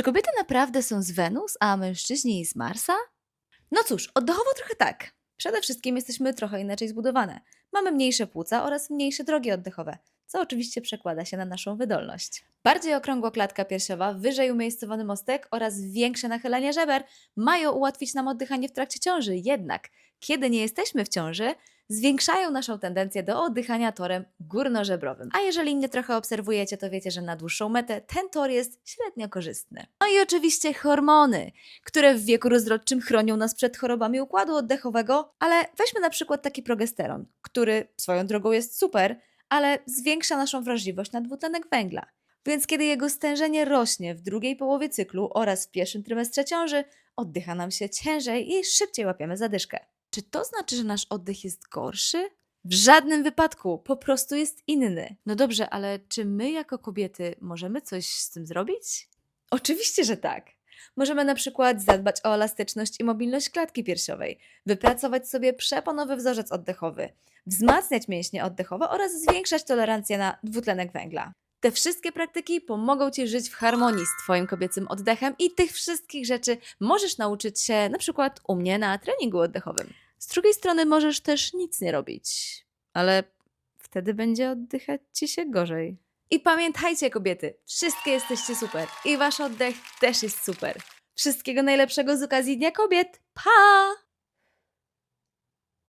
Czy kobiety naprawdę są z Wenus, a mężczyźni z Marsa? No cóż, oddechowo trochę tak. Przede wszystkim jesteśmy trochę inaczej zbudowane. Mamy mniejsze płuca oraz mniejsze drogi oddechowe, co oczywiście przekłada się na naszą wydolność. Bardziej okrągła klatka piersiowa, wyżej umiejscowiony mostek oraz większe nachylenie żeber mają ułatwić nam oddychanie w trakcie ciąży. Jednak, kiedy nie jesteśmy w ciąży, zwiększają naszą tendencję do oddychania torem górnożebrowym. A jeżeli mnie trochę obserwujecie, to wiecie, że na dłuższą metę ten tor jest średnio korzystny. No i oczywiście hormony, które w wieku rozrodczym chronią nas przed chorobami układu oddechowego, ale weźmy na przykład taki progesteron, który swoją drogą jest super, ale zwiększa naszą wrażliwość na dwutlenek węgla. Więc kiedy jego stężenie rośnie w drugiej połowie cyklu oraz w pierwszym trymestrze ciąży, oddycha nam się ciężej i szybciej łapiemy zadyszkę. Czy to znaczy, że nasz oddech jest gorszy? W żadnym wypadku, po prostu jest inny. No dobrze, ale czy my jako kobiety możemy coś z tym zrobić? Oczywiście, że tak. Możemy na przykład zadbać o elastyczność i mobilność klatki piersiowej, wypracować sobie przeponowy wzorzec oddechowy, wzmacniać mięśnie oddechowe oraz zwiększać tolerancję na dwutlenek węgla. Te wszystkie praktyki pomogą Ci żyć w harmonii z Twoim kobiecym oddechem i tych wszystkich rzeczy możesz nauczyć się na przykład u mnie na treningu oddechowym. Z drugiej strony możesz też nic nie robić, ale wtedy będzie oddychać Ci się gorzej. I pamiętajcie kobiety, wszystkie jesteście super i Wasz oddech też jest super. Wszystkiego najlepszego z okazji Dnia Kobiet. Pa!